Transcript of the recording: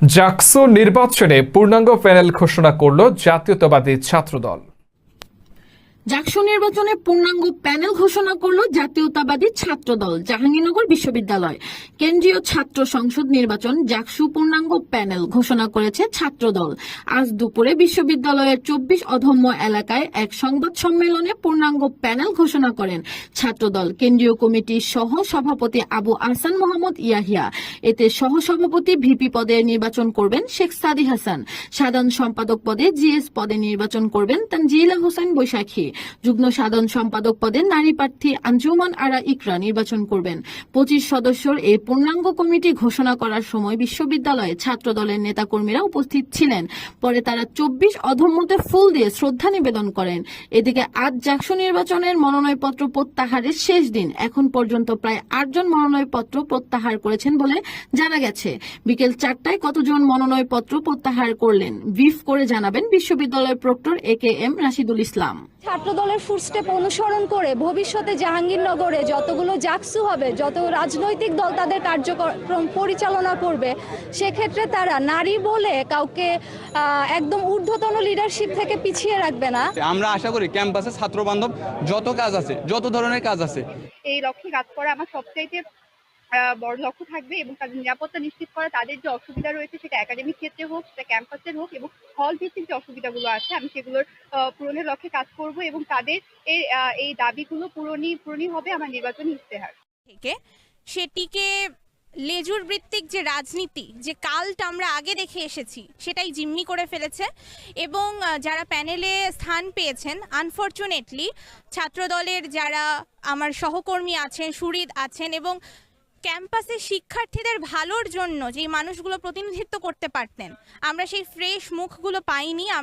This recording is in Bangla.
জাকসু নির্বাচনে পূর্ণাঙ্গ প্যানেল ঘোষণা করল জাতীয়তাবাদী ছাত্রদল। জাকসু নির্বাচনে পূর্ণাঙ্গ প্যানেল ঘোষণা করল জাতীয়তাবাদী ছাত্রদল, জাহাঙ্গীরনগর বিশ্ববিদ্যালয়। কেন্দ্রীয় ছাত্র সংসদ নির্বাচন জাকসু পূর্ণাঙ্গ প্যানেল ঘোষণা করেছে ছাত্রদল। আজ দুপুরে বিশ্ববিদ্যালয়ের চব্বিশ অধম্য এলাকায় এক সংবাদ সম্মেলনে পূর্ণাঙ্গ প্যানেল ঘোষণা করেন ছাত্রদল। কেন্দ্রীয় কমিটির সহ সভাপতি আবু আহসান মোহাম্মদ ইয়াহিয়া। এতে সহ সভাপতি ভিপি পদে নির্বাচন করবেন শেখ সাদি হাসান। সাধারণ সম্পাদক পদে জিএস পদে নির্বাচন করবেন তানজিলা হোসেন বৈশাখী। যুগ্ম সাধারণ সম্পাদক পদে নারী প্রার্থী আঞ্জুমান আরা ইকরা নির্বাচন করবেন। পঁচিশ সদস্যর এই পূর্ণাঙ্গ কমিটি ঘোষণা করার সময় বিশ্ববিদ্যালয়ে ছাত্র দলের নেতাকর্মীরা উপস্থিত ছিলেন। পরে তারা চব্বিশ অধম্মতে ফুল দিয়ে শ্রদ্ধা নিবেদন করেন। এদিকে আজ জাকসু নির্বাচনের মনোনয়নপত্র প্রত্যাহারের শেষ দিন। এখন পর্যন্ত প্রায় আটজন মনোনয়নপত্র প্রত্যাহার করেছেন বলে জানা গেছে। বিকেল চারটায় কতজন মনোনয়নপত্র প্রত্যাহার করলেন? বিফ করে জানাবেন বিশ্ববিদ্যালয়ের proctor A K M Rashidul Islam. ছাত্রদলের ফুটস্টেপ অনুসরণ করে ভবিষ্যতে জাহাঙ্গীরনগরে যতগুলো জাকসু হবে যত রাজনৈতিক দল তাদের কার্যক্রম পরিচালনা করবে সেক্ষেত্রে তারা নারী বলে কাউকে একদম ঊর্ধ্বতন লিডারশিপ থেকে পিছিয়ে রাখবে না। আমরা আশা করি ক্যাম্পাসে ছাত্র বান্ধব যত কাজ আছে যত ধরনের কাজ আছে। এই লক্ষ্যে কাজ করা আমার সবচাইতে লক্ষ্য থাকবে এবং তাদের নিরাপত্তা নিশ্চিত করা, তাদের যে অসুবিধা রয়েছে সেটা একাডেমিক ক্ষেত্রে হোক, সেটা ক্যাম্পাসের হোক এবং হল ভিত্তিক যে অসুবিধাগুলো আছে, আমি সেগুলোর পূরণের লক্ষ্যে কাজ করব এবং তাদের এই দাবিগুলো পূরণই পূরণই হবে আমার নির্বাচনী ইশতেহার। থেকে সেটিকে লেজুর ভিত্তিক যে রাজনীতি, যে কালটা আমরা আগে দেখে এসেছি, সেটাই জিম্মি করে ফেলেছে এবং যারা প্যানেলে স্থান পেয়েছেন আনফর্চুনেটলি ছাত্রদলের যারা আমার সহকর্মী আছেন সুরিদ আছেন এবং ক্যাম্পাসে শিক্ষার্থীদের ভালোর জন্য যেই মানুষগুলো প্রতিনিধিত্ব করতে পারতেন, আমরা সেই ফ্রেশ মুখগুলো পাইনি, আমরা